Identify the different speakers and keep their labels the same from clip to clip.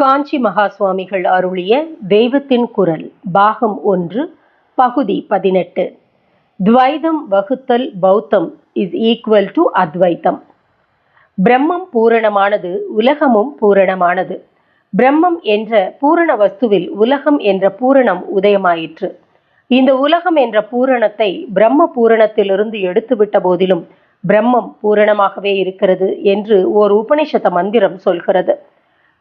Speaker 1: காஞ்சி மகா சுவாமிகள் அருளிய தெய்வத்தின் குரல் பாகம் ஒன்று பகுதி பதினெட்டு. துவைதம் வகுத்தல் பௌத்தம் இஸ் ஈக்குவல் டு அத்வைத்தம். பிரம்மம் பூரணமானது உலகமும் பூரணமானது. பிரம்மம் என்ற பூரண வஸ்துவில் உலகம் என்ற பூரணம் உதயமாயிற்று. இந்த உலகம் என்ற பூரணத்தை பிரம்ம பூரணத்திலிருந்து எடுத்துவிட்ட போதிலும் பிரம்மம் பூரணமாகவே இருக்கிறது என்று ஓர் உபனிஷத மந்திரம் சொல்கிறது.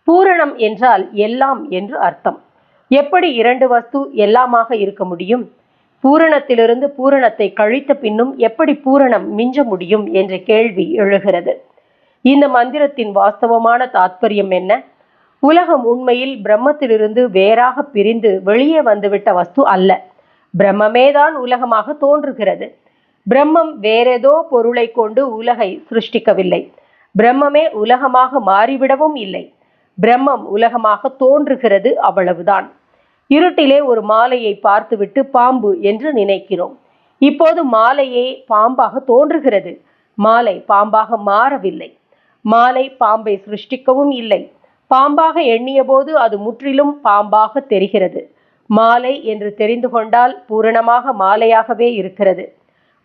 Speaker 1: பூரணம் என்றால் எல்லாம் என்று அர்த்தம். எப்படி இரண்டு வஸ்து எல்லாமாக இருக்க முடியும்? பூரணத்திலிருந்து பூரணத்தை கழித்த பின்னும் எப்படி பூரணம் மிஞ்ச முடியும் என்ற கேள்வி எழுகிறது. இந்த மந்திரத்தின் வாஸ்தவமான தாத்பரியம் என்ன? உலகம் உண்மையில் பிரம்மத்திலிருந்து வேறாக பிரிந்து வெளியே வந்துவிட்ட வஸ்து அல்ல. பிரம்மமேதான் உலகமாக தோன்றுகிறது. பிரம்மம் வேறேதோ பொருளை கொண்டு உலகை சிருஷ்டிக்கவில்லை. பிரம்மமே உலகமாக மாறிவிடவும் இல்லை. பிரம்மம் உலகமாக தோன்றுகிறது அவ்வளவுதான். இருட்டிலே ஒரு மாலையை பார்த்துவிட்டு பாம்பு என்று நினைக்கிறோம். இப்போது மாலையே பாம்பாக தோன்றுகிறது. மாலை பாம்பாக மாறவில்லை. மாலை பாம்பை சிருஷ்டிக்கவும் இல்லை. பாம்பாக எண்ணியபோது அது முற்றிலும் பாம்பாக தெரிகிறது. மாலை என்று தெரிந்து கொண்டால் பூரணமாக மாலையாகவே இருக்கிறது.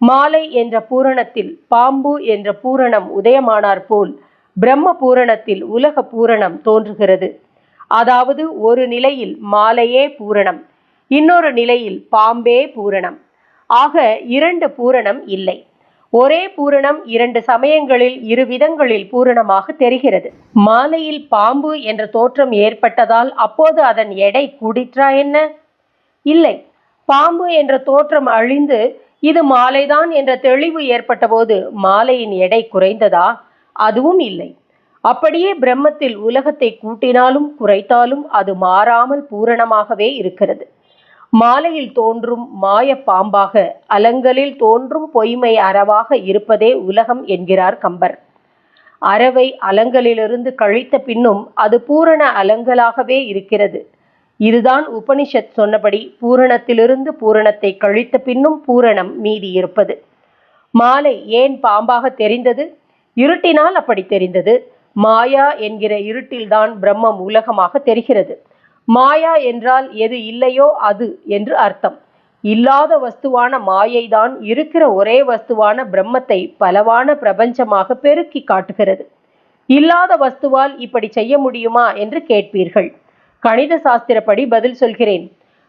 Speaker 1: மாலை என்ற பூரணத்தில் பாம்பு என்ற பூரணம் உதயமானார் போல் பிரம்ம பூரணத்தில் உலக பூரணம் தோன்றுகிறது. அதாவது ஒரு நிலையில் மாலையே பூரணம் இன்னொரு நிலையில் பாம்பே பூரணம். ஆக இரண்டு பூரணம் இல்லை. ஒரே பூரணம் இரண்டு சமயங்களில் இரு விதங்களில் பூரணமாக தெரிகிறது. மாலையில் பாம்பு என்ற தோற்றம் ஏற்பட்டதால் அப்போது அதன் எடை கூடிற்றா என்ன? இல்லை. பாம்பு என்ற தோற்றம் அழிந்து இது மாலைதான் என்ற தெளிவு ஏற்பட்டபோது மாலையின் எடை குறைந்ததா? அதுவும் இல்லை. அப்படியே பிரம்மத்தில் உலகத்தை கூட்டினாலும் குறைத்தாலும் அது மாறாமல் பூரணமாகவே இருக்கிறது. மாலையில் தோன்றும் மாய பாம்பாக அலங்கலில் தோன்றும் பொய்மை அறவாக இருப்பதே உலகம் என்கிறார் கம்பர். அறவை அலங்கலிலிருந்து கழித்த பின்னும் அது பூரண அலங்கலாகவே இருக்கிறது. இதுதான் உபனிஷத் சொன்னபடி பூரணத்திலிருந்து பூரணத்தை கழித்த பின்னும் பூரணம் மீதி இருப்பது. மாலை ஏன் பாம்பாக தெரிந்தது? இருட்டினால் அப்படி தெரிந்தது. மாயா என்கிற இருட்டில்தான் பிரம்மம் உலகமாக தெரிகிறது. மாயா என்றால் எது இல்லையோ அது என்று அர்த்தம். இல்லாத வஸ்துவான மாயை தான் இருக்கிற ஒரே வஸ்துவான பிரம்மத்தை பலவான பிரபஞ்சமாக பெருக்கி காட்டுகிறது. இல்லாத வஸ்துவால் இப்படி செய்ய முடியுமா என்று கேட்பீர்கள். கணித சாஸ்திரப்படி பதில் சொல்கிறேன்.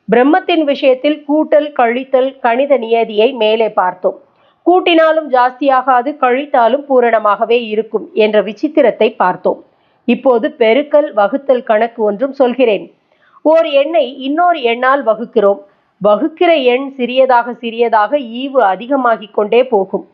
Speaker 1: பிரம்மத்தின் விஷயத்தில் கூட்டல் கழித்தல் கணித நியதியை மேலே பார்த்தோம். கூட்டினாலும் ஜாஸ்தியாகாது கழித்தாலும் பூரணமாகவே இருக்கும் என்ற விசித்திரத்தை பார்த்தோம். இப்போது பெருக்கல் வகுத்தல் கணக்கு ஒன்றும் சொல்கிறேன். ஓர் எண்ணை இன்னொரு எண்ணால் வகுக்கிறோம். வகுக்கிற எண் சிறியதாக சிறியதாக ஈவு அதிகமாகிக் கொண்டே போகும்.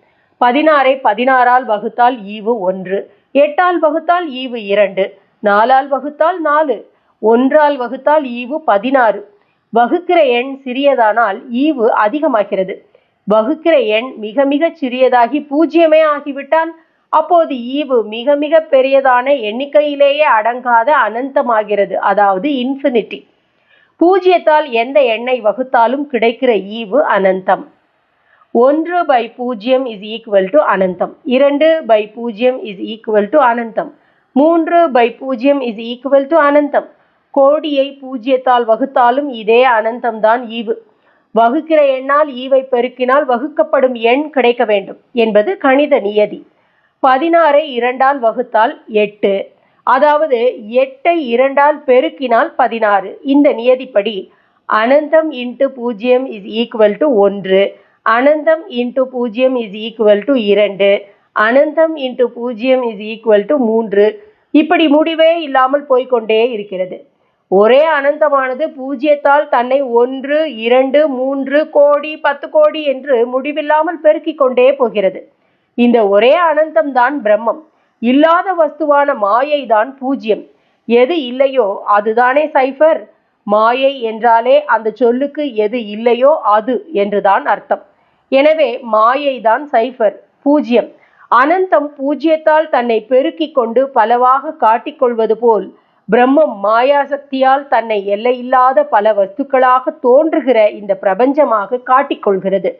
Speaker 1: பதினாறை பதினாறால் வகுத்தால் ஈவு ஒன்று. எட்டால் வகுத்தால் ஈவு இரண்டு. நாலால் வகுத்தால் நாலு. ஒன்றால் வகுத்தால் ஈவு பதினாறு. வகுக்கிற எண் சிறியதானால் ஈவு அதிகமாகிறது. வகுக்கிற எண் மிக மிகச் சிறியதாகி பூஜ்ஜியமே ஆகிவிட்டால் அப்போது ஈவு மிக மிக பெரியதான எண்ணிக்கையிலேயே அடங்காத அனந்தமாகிறது அதாவது இன்ஃபினிட்டி பூஜ்ஜியத்தால் எந்த எண்ணை வகுத்தாலும் கிடைக்கிற ஈவு அனந்தம். ஒன்று பை பூஜ்ஜியம் இஸ் ஈக்குவல் டு அனந்தம். இரண்டு பை பூஜ்ஜியம் இஸ் ஈக்குவல் டு அனந்தம். மூன்று பை பூஜ்ஜியம் இஸ் ஈக்குவல் டு அனந்தம். கோடியை பூஜ்ஜியத்தால் வகுத்தாலும் இதே அனந்தம்தான் ஈவு. வகுக்கிற எண்ணால் ஈவை பெருக்கினால் வகுக்கப்படும் எண் கிடைக்க வேண்டும் என்பது கணித நியதி. பதினாறை இரண்டால் வகுத்தால் எட்டு. அதாவது எட்டை இரண்டால் பெருக்கினால் பதினாறு. இந்த நியதிப்படி அனந்தம் இன்ட்டு பூஜ்ஜியம் இஸ் ஈக்குவல் டு ஒன்று. அனந்தம் இன்ட்டு பூஜ்ஜியம் இஸ் ஈக்குவல் டு இரண்டு. அனந்தம் இன்ட்டு பூஜ்ஜியம் இஸ் ஈக்குவல் டு மூன்று. இப்படி முடிவே இல்லாமல் போய்கொண்டே இருக்கிறது. ஒரே அனந்தமானது பூஜ்ஜியத்தால் தன்னை ஒன்று இரண்டு மூன்று கோடி பத்து கோடி என்று முடிவில்லாமல் பெருக்கிக் கொண்டே போகிறது. இந்த ஒரே அனந்தம்தான் பிரம்மம். இல்லாத வஸ்துவான மாயை தான் பூஜ்யம். எது இல்லையோ அதுதானே சைஃபர். மாயை என்றாலே அந்த சொல்லுக்கு எது இல்லையோ அது என்றுதான் அர்த்தம். எனவே மாயை தான் சைஃபர் பூஜ்யம். அனந்தம் பூஜ்யத்தால் தன்னை பெருக்கிக் கொண்டு பலவாக காட்டிக்கொள்வது போல் பிரம்மம் மாயாசக்தியால் தன்னை எல்லையில்லாத பல வஸ்துக்களாக தோன்றுகிற இந்த பிரபஞ்சமாக காட்டிக்கொள்கிறது.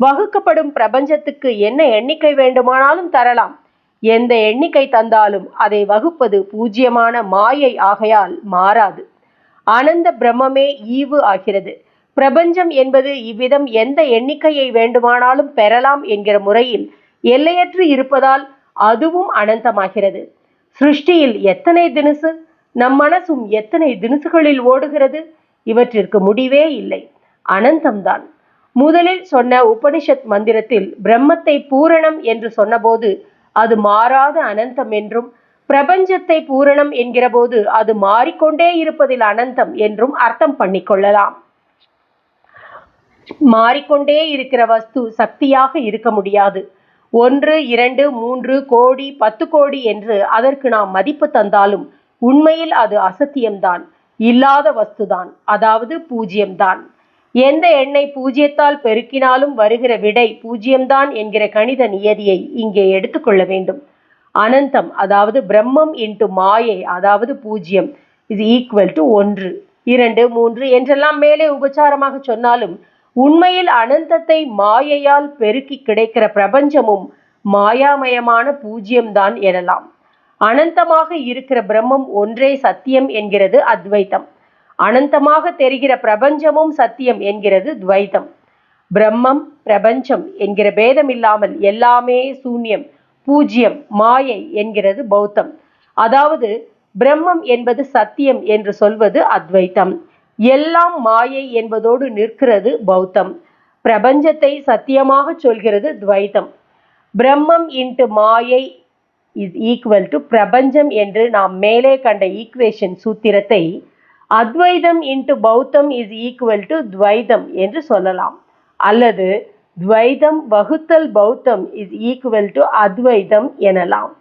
Speaker 1: வகுக்கப்படும் பிரபஞ்சத்துக்கு என்ன எண்ணிக்கை வேண்டுமானாலும் தரலாம். எந்த எண்ணிக்கை தந்தாலும் அதை வகுப்பது பூஜ்யமான மாயை ஆகையால் மாறாது. அனந்த பிரம்மமே ஈவு ஆகிறது. பிரபஞ்சம் என்பது இவ்விதம் எந்த எண்ணிக்கையை வேண்டுமானாலும் பெறலாம் என்கிற முறையில் எல்லையற்று இருப்பதால் அதுவும் அனந்தமாகிறது. சிருஷ்டியில் எத்தனை தினசு? நம் மனசும் எத்தனை தினுசுகளில் ஓடுகிறது? இவற்றிற்கு முடிவே இல்லை. அனந்தம்தான். முதலில் சொன்ன உபனிஷத் மந்திரத்தில் பிரம்மத்தை பூரணம் என்று சொன்னபோது அது மாறாத அனந்தம் என்றும் பிரபஞ்சத்தை பூரணம் என்கிற போது அது மாறிக்கொண்டே இருப்பதில் அனந்தம் என்றும் அர்த்தம் பண்ணிக்கொள்ளலாம் மாறிக்கொண்டே இருக்கிற வஸ்து சக்தியாக இருக்க முடியாது. ஒன்று இரண்டு மூன்று கோடி பத்து கோடி என்று அதற்கு நாம் மதிப்பு தந்தாலும் உண்மையில் அது அசத்தியம்தான் இல்லாத வஸ்துதான் அதாவது பூஜ்யம்தான். எந்த எண்ணை பூஜ்யத்தால் பெருக்கினாலும் வருகிற விடை பூஜ்யம்தான் என்கிற கணித நியதியை இங்கே எடுத்துக்கொள்ள வேண்டும். அனந்தம் அதாவது பிரம்மம் இன்ட்டு மாயை அதாவது பூஜ்யம் இது ஈக்குவல் டு ஒன்று இரண்டு மூன்று என்றெல்லாம் மேலே உபச்சாரமாக சொன்னாலும் உண்மையில் அனந்தத்தை மாயையால் பெருக்கி கிடைக்கிற பிரபஞ்சமும் மாயாமயமான பூஜ்யம்தான் எனலாம். அனந்தமாக இருக்கிற பிரம்மம் ஒன்றே சத்தியம் என்கிறது அத்வைத்தம். அனந்தமாக தெரிகிற பிரபஞ்சமும் சத்தியம் என்கிறது துவைத்தம். பிரம்மம் பிரபஞ்சம் என்கிற பேதம் இல்லாமல் எல்லாமே சூன்யம் பூஜ்யம் மாயை என்கிறது பௌத்தம். அதாவது பிரம்மம் என்பது சத்தியம் என்று சொல்வது அத்வைத்தம். எல்லாம் மாயை என்பதோடு நிற்கிறது பௌத்தம். பிரபஞ்சத்தை சத்தியமாக சொல்கிறது துவைத்தம். பிரம்மம் இன்ட்டு மாயை இஸ் ஈக்குவல் டு பிரபஞ்சம் என்று நாம் மேலே கண்ட ஈக்குவேஷன் சூத்திரத்தை அத்வைதம் இன்டு பௌத்தம் இஸ் ஈக்குவல் டு துவைதம் என்று சொல்லலாம். அல்லது துவைதம் வகுத்தல் பௌத்தம் இஸ் ஈக்குவல் டு அத்வைதம் எனலாம்.